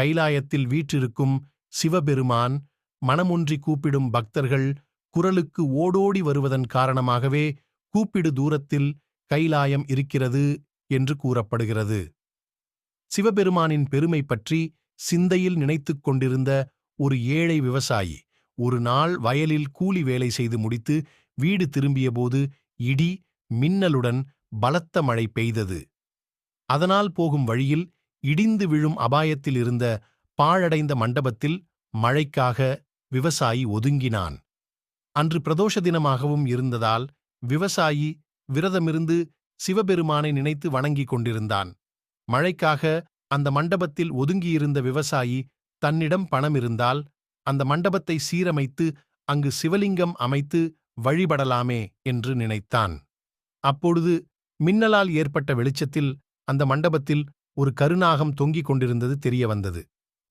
கைலாயத்தில் வீற்றிருக்கும் சிவபெருமான் மனமொன்றி கூப்பிடும் பக்தர்கள் குரலுக்கு ஓடோடி வருவதன் காரணமாகவே கூப்பிடு தூரத்தில் கைலாயம் இருக்கிறது என்று கூறப்படுகிறது. சிவபெருமானின் பெருமை பற்றி சிந்தையில் நினைத்துக் கொண்டிருந்த ஒரு ஏழை விவசாயி ஒரு நாள் வயலில் கூலி வேலை செய்து முடித்து வீடு திரும்பியபோது இடி மின்னலுடன் பலத்த மழை பெய்தது. அதனால் போகும் வழியில் இடிந்து விழும் அபாயத்தில் இருந்த பாழடைந்த மண்டபத்தில் மழைக்காக விவசாயி ஒதுங்கினான். அன்று பிரதோஷ தினமாகவும் இருந்ததால் விவசாயி விரதமிருந்து சிவபெருமானை நினைத்து வணங்கிக் கொண்டிருந்தான். மழைக்காக அந்த மண்டபத்தில் ஒதுங்கியிருந்த விவசாயி தன்னிடம் பணம் இருந்தால் அந்த மண்டபத்தை சீரமைத்து அங்கு சிவலிங்கம் அமைத்து வழிபடலாமே என்று நினைத்தான். அப்பொழுது மின்னலால் ஏற்பட்ட வெளிச்சத்தில் அந்த மண்டபத்தில் ஒரு கருநாகம் தொங்கிக் கொண்டிருந்தது தெரிய வந்தது.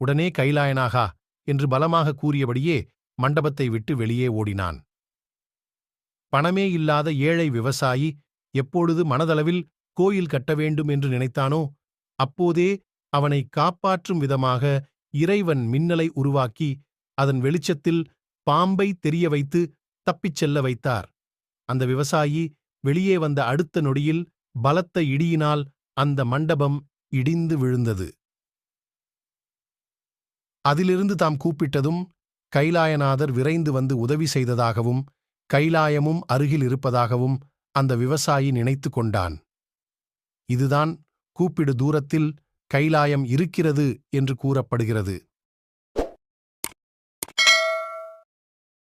உடனே கைலாயனாகா என்று பலமாக கூறியபடியே மண்டபத்தை விட்டு வெளியே ஓடினான். பணமே இல்லாத ஏழை விவசாயி எப்பொழுது மனதளவில் கோயில் கட்ட வேண்டும் என்று நினைத்தானோ அப்போதே அவனை காப்பாற்றும் விதமாக இறைவன் மின்னலை உருவாக்கி அதன் வெளிச்சத்தில் பாம்பை தெரிய வைத்து தப்பிச் செல்ல வைத்தார். அந்த விவசாயி வெளியே வந்த அடுத்த நொடியில் பலத்த இடியினால் அந்த மண்டபம் இடிந்து விழுந்தது. அதிலிருந்து தாம் கூப்பிட்டதும் கைலாயநாதர் விரைந்து வந்து உதவி செய்ததாகவும் கைலாயமும் அருகில் இருப்பதாகவும் அந்த விவசாயி நினைத்து கொண்டான். இதுதான் கூப்பிடு தூரத்தில் கைலாயம் இருக்கிறது என்று கூறப்படுகிறது.